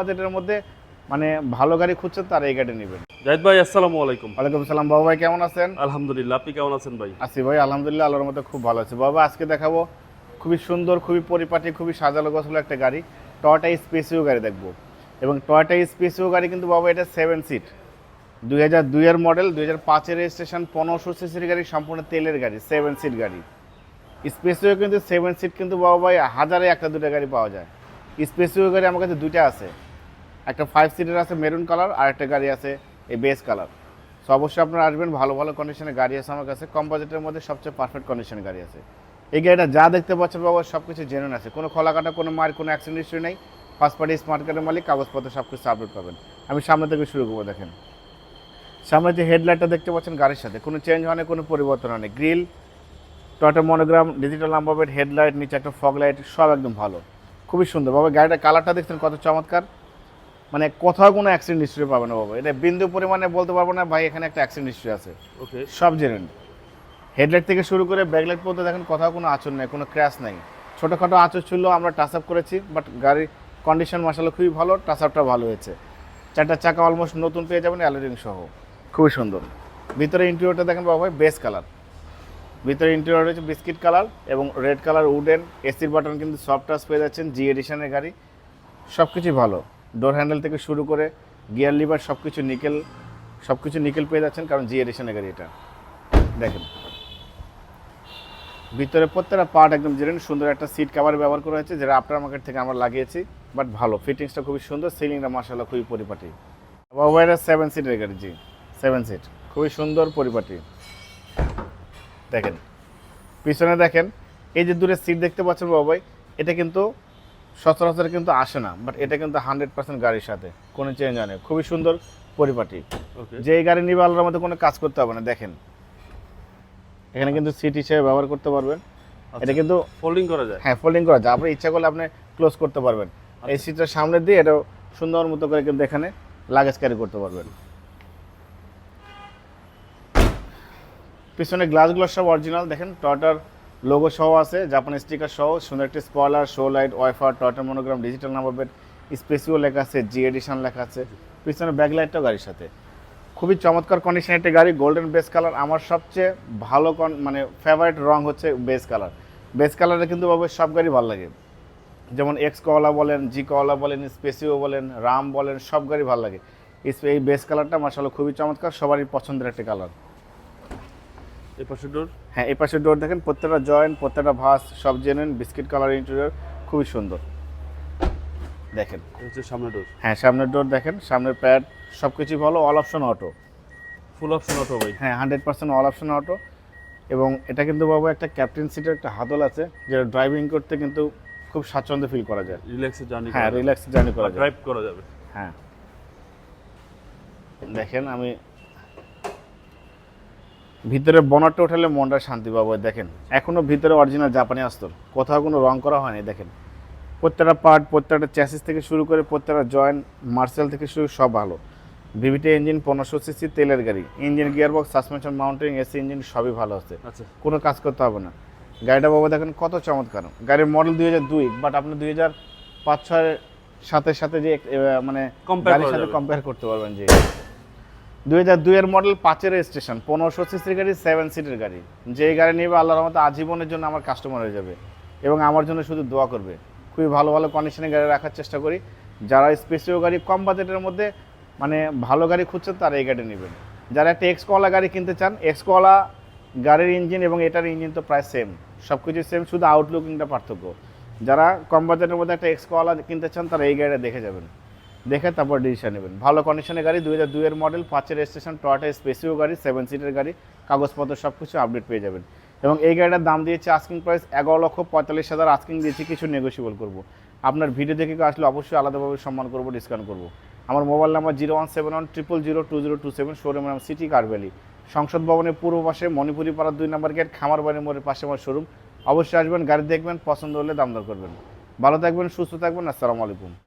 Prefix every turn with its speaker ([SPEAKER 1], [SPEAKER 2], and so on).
[SPEAKER 1] বাজেটের মধ্যে মানে ভালো গাড়ি খুঁজছেন তারা এই গাড়ি নেবেন।
[SPEAKER 2] জাহিদ ভাই আসসালামু আলাইকুম।
[SPEAKER 1] ওয়ালাইকুম সালাম বাবু ভাই কেমন আছেন?
[SPEAKER 2] আলহামদুলিল্লাহ আপনি কেমন আছেন ভাই?
[SPEAKER 1] আছি ভাই আলহামদুলিল্লাহ আল্লাহর মধ্যে খুব ভালো আছে। বাবা আজকে দেখাবো খুবই সুন্দর খুবই পরিপাটি খুবই সাজালো গোছালো একটা গাড়ি টয়টা স্পেসিও গাড়ি দেখব। এবং টয়টা স্পেসিও গাড়ি কিন্তু বাবা এটা সেভেন সিট দুই হাজার দুইয়ের মডেল দুই হাজার পাঁচের রেজিস্ট্রেশন পনেরোশো সিসির গাড়ি সম্পূর্ণ তেলের গাড়ি সেভেন সিট গাড়ি। স্পেসিও কিন্তু সেভেন সিট কিন্তু বাবা ভাই হাজারে একটা দুটো গাড়ি পাওয়া যায়। স্পেসিও গাড়ি আমার কাছে দুইটা আছে। একটা ফাইভ সিটের আছে মেরুন কালার আর একটা গাড়ি আছে এই বেস কালার সো অবশ্যই আপনারা আসবেন, ভালো ভালো কন্ডিশনের গাড়ি আছে আমার কাছে। কম বাজেটের মধ্যে সবচেয়ে পারফেক্ট কন্ডিশনের গাড়ি আছে। এই গাড়িটা যা দেখতে পাচ্ছেন বাবা সব কিছু জেনুইন আছে। কোনো খোলাকাটা, কোনো মার, কোনো অ্যাক্সিডেন্ট হিস্ট্রি নেই। ফার্স্ট পার্টি স্মার্ট কার্ডের মালিক, কাগজপত্র সব কিছু আপডেট পাবেন। আমি সামনে থেকে শুরু করব, দেখেন। সামনে যে হেডলাইটটা দেখতে পাচ্ছেন গাড়ির সাথে, কোনো চেঞ্জ হয় না, কোনো পরিবর্তন হয় না। Grill Toyota monogram digital number headlight নিচে একটা ফগ লাইট সব একদম ভালো। খুবই সুন্দর। বাবা, গাড়িটার কালারটা দেখছেন কত চমৎকার। মানে কোথাও কোনো অ্যাক্সিডেন্ট হিস্ট্রি পাবে না বাবা। এটা বিন্দু পরিমাণে বলতে পারব না ভাই এখানে একটা অ্যাক্সিডেন্ট হিস্ট্রি আছে।
[SPEAKER 2] ওকে।
[SPEAKER 1] সব জেনুইন হেডলাইট থেকে শুরু করে ব্যাকলাইট পর্যন্ত দেখেন কোথাও কোনো আচর নেই কোনো ক্র্যাশ নেই। ছোটোখাটো আচর ছিল আমরা টাচ আপ করেছি বাট গাড়ির কন্ডিশন মাসালো খুবই ভালো টাচ আপটা ভালো হয়েছে। চারটা চাকা অলমোস্ট নতুন পেয়ে যাবেন অ্যালোরিং সহ। খুবই সুন্দর। ভিতরে ইন্টেরিয়রটা দেখেন বাবা ভাই বেস কালার ভিতরে ইন্টেরিয়র রয়েছে বিস্কিট কালার এবং রেড কালার উডেন এসির বাটন কিন্তু সফট টাচ পেয়ে যাচ্ছেন জি এডিশনের গাড়ি। সব কিছুই ভালো। ডোর হ্যান্ডেল থেকে শুরু করে গিয়ার লিভার সব কিছু নিকেল সব কিছু নিকেল পেয়ে যাচ্ছেন, কারণ জি এডিশনের গাড়ি এটা। দেখেন। ভিতরে প্রত্যেকটা পার্ট একদম জেরেন সুন্দর একটা সিট কভার ব্যবহার করা হয়েছে, যেটা আফটার মার্কেট থেকে আমরা লাগিয়েছি বাট ভালো। ফিটিংসটা খুবই সুন্দর সিলিংটা মাসাল্লাহ খুবই পরিপাটি। বাবা এটা সেভেন সিটের গাড়ি জি সেভেন সিট খুবই সুন্দর, পরিপাটি। দেখেন। পিছনে দেখেন, এই যে দূরে সিট দেখতে পাচ্ছেন বাবাই এটা কিন্তু সচরাচর কিন্তু আসে না বাট এটা কিন্তু হান্ড্রেড পার্সেন্ট গাড়ির সাথে কোনো চেঞ্জ হয় না। খুবই সুন্দর পরিপাটি। যে এই গাড়ি নিবে আল্লাহর মধ্যে কোনো কাজ করতে হবে না দেখেন। এখানে কিন্তু সিট হিসেবে ব্যবহার করতে পারবেন। এটা কিন্তু
[SPEAKER 2] ফোল্ডিং করা যায়?
[SPEAKER 1] হ্যাঁ ফোল্ডিং করা যায়। আপনি ইচ্ছা করলে আপনি ক্লোজ করতে পারবেন। এই সিটটা সামনে দিয়ে এটা সুন্দর মতো করে কিন্তু এখানে লাগেজ ক্যারি করতে পারবেন। পিছনে গ্লাসগুলো সব অরিজিনাল দেখেন টয়টার লোগো সহ আছে জাপানি স্টিকার সহ, সুন্দর একটি spoiler show light wiper টয়টার monogram digital number plate Spacio লেখা আছে জি এডিশন লেখা আছে, পিছনে ব্যাক লাইটটাও গাড়ির সাথে। খুবই চমৎকার কন্ডিশন একটি গাড়ি গোল্ডেন বেস কালার আমার সবচেয়ে ভালো con- মানে ফেভারিট রং হচ্ছে বেস কালার বেস কালারে কিন্তু বাবু সব গাড়ি ভালো লাগে। যেমন এক্স কওয়ালা বলেন জি কওয়ালা বলেন স্পেসিও বলেন, রাম বলেন, সব গাড়ি ভালো লাগে। এই বেস কালারটা মাসাল্লাহ খুবই চমৎকার, সবারই পছন্দের একটি কালার
[SPEAKER 2] এই পাশে ডোর
[SPEAKER 1] হ্যাঁ এই পাশে ডোর দেখেন প্রত্যেকটা জয়েন্ট প্রত্যেকটা ভাস সব জেনুইন বিস্কিট কালার ইন্টেরিয়র খুবই সুন্দর। দেখেন।
[SPEAKER 2] হচ্ছে সামনে ডোর
[SPEAKER 1] হ্যাঁ সামনের ডোর দেখেন সামনের প্যাড সব কিছুই ভালো all option auto
[SPEAKER 2] full option auto ভাই।
[SPEAKER 1] হ্যাঁ hundred percent all option auto এবং এটা কিন্তু বাবু একটা ক্যাপ্টেন সিটের একটা হাতল আছে যেটা ড্রাইভিং করতে কিন্তু খুব স্বাচ্ছন্দ্য ফিল করা যায়।
[SPEAKER 2] রিল্যাক্সে জার্নি
[SPEAKER 1] হ্যাঁ রিল্যাক্স জার্নি করা যায়।
[SPEAKER 2] ড্রাইভ করা যাবে।
[SPEAKER 1] হ্যাঁ। দেখেন আমি ভিতরে বনারটা উঠালে মনটা শান্তি পাবো দেখেন। এখনও ভিতরে অরিজিনাল জাপানি আস্তর। কোথাও কোনো রং করা হয়নি দেখেন। প্রত্যেকটা পার্ট প্রত্যেকটা চ্যাসিস থেকে শুরু করে প্রত্যেকটা জয়েন্ট মার্সেল থেকে শুরু সব ভালো ভিভিটি ইঞ্জিন পনেরোশো সিসি তেলের গাড়ি। Engine gearbox suspension mountain AC engine সবই ভালো আছে।
[SPEAKER 2] আচ্ছা।
[SPEAKER 1] কোনো কাজ করতে হবে না। গাড়িটা বাবা দেখেন কত চমৎকার। গাড়ির মডেল দুই হাজার দুই বাট আপনি দুই হাজার পাঁচ ছয়ের সাথে সাথে যে মানে গাড়ির সাথে কম্পেয়ার করতে পারবেন যে। দুই হাজার দুইয়ের মডেল পাঁচের স্টেশন পনেরোশো সিসির গাড়ি সেভেন সিটের গাড়ি। যে গাড়ি নেবে আল্লাহর রহমতে আজীবনের জন্য আমার কাস্টমার হয়ে যাবে এবং আমার জন্য শুধু দোয়া করবে। খুবই ভালো ভালো কন্ডিশনে গাড়ি রাখার চেষ্টা করি। যারা স্পেসিও গাড়ি, কম বাজেটের মধ্যে মানে ভালো গাড়ি খুঁজছেন, তারা এই গাড়ি নেবেন। যারা একটা এক্সকলা গাড়ি কিনতে চান এক্সকলা গাড়ির ইঞ্জিন এবং এটার ইঞ্জিন তো প্রায় সেম সব কিছু সেম শুধু আউটলুকিংটা পার্থক্য। যারা কম বাজেটের মধ্যে একটা এক্সকলা কিনতে চান, তারা এই গাড়িটা দেখে যাবেন। দেখে তারপর ডিসিশন নেবেন। ভালো কন্ডিশনের গাড়ি দুই হাজার দুইয়ের মডেল পাঁচের স্টেশন টয়টা স্পেসিও গাড়ি সেভেন সিটের গাড়ি, কাগজপত্র সব কিছু আপডেট পেয়ে যাবেন। এবং এই গাড়িটার দাম দিয়েছে আস্কিং প্রাইস এগারো লক্ষ পঁয়তাল্লিশ হাজার। আস্কিং দিয়েছি কিছু নেগোসিয়েবল করব। আপনার ভিডিও দেখে আসলে অবশ্যই আলাদাভাবে সম্মান করব ডিসকাউন্ট করব। আমার mobile number zero one seven one triple zero two zero two seven showroom নাম সিটি কারভ্যালি সংসদ ভবনের পূর্ব পাশে মণিপুরি পাড়ার দুই নম্বর গেট খামার বাড়ির মোড়ের পাশে আমার শোরুম অবশ্যই আসবেন, গাড়ি দেখবেন, পছন্দ হলে দাম দর করবেন। ভালো থাকবেন, সুস্থ থাকবেন, আসসালামু আলাইকুম।